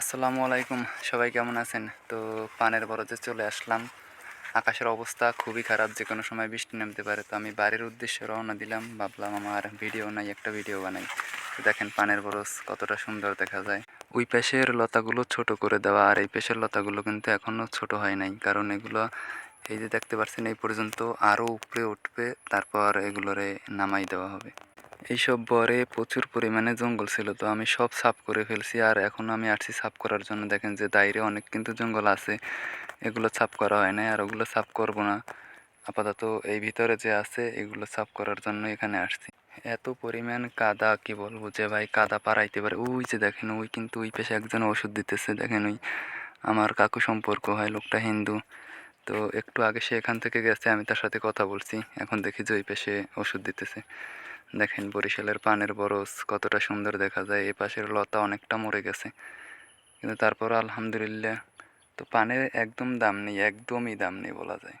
আসসালামু আলাইকুম, সবাই কেমন আছেন? তো পানের বরজে চলে আসলাম। আকাশের অবস্থা খুবই খারাপ, যে কোনো সময় বৃষ্টি নামতে পারে। তো আমি বাড়ির উদ্দেশ্যে রওনা দিলাম। ভাবলাম আমার ভিডিও নাই, একটা ভিডিও বানাই। তো দেখেন পানের বরজ কতটা সুন্দর দেখা যায়। ওই পাশের লতাগুলো ছোট করে দেওয়া, আর এই পেশের লতাগুলো কিন্তু এখনও ছোট হয় নাই। কারণ এগুলো, এই যে দেখতে পাচ্ছেন, এই পর্যন্ত আরও উপরে উঠবে, তারপর এগুলোরে নামাই দেওয়া হবে। এইসব বরে প্রচুর পরিমাণে জঙ্গল ছিল, তো আমি সব সাফ করে ফেলছি। আর এখন আমি আসছি সাফ করার জন্য। দেখেন যে দাইরে অনেক কিন্তু জঙ্গল আছে, এগুলো সাফ করা হয় না আর ওগুলো সাফ করব না। আপাতত এই ভিতরে যে আছে, এগুলো সাফ করার জন্য এখানে আসছি। এত পরিমাণ কাদা, কি বলব যে ভাই, কাদা পারাইতে পারে। ওই যে দেখেন, ওই কিন্তু ওই পেশে একজন ওষুধ দিতেছে, দেখেন ওই আমার কাকু সম্পর্ক হয়, লোকটা হিন্দু। তো একটু আগে সে এখান থেকে গেছে, আমি তার সাথে কথা বলছি। এখন দেখি যে ওই পেশে ওষুধ দিতেছে। দেখেন বরিশালের পানের বরস কতটা সুন্দর দেখা যায় এ পাশের লতা অনেকটা মরে গেছে। কিন্তু তারপর আলহামদুলিল্লাহ, তো পানের একদম দাম নেই, একদমই দাম নেই বলা যায়।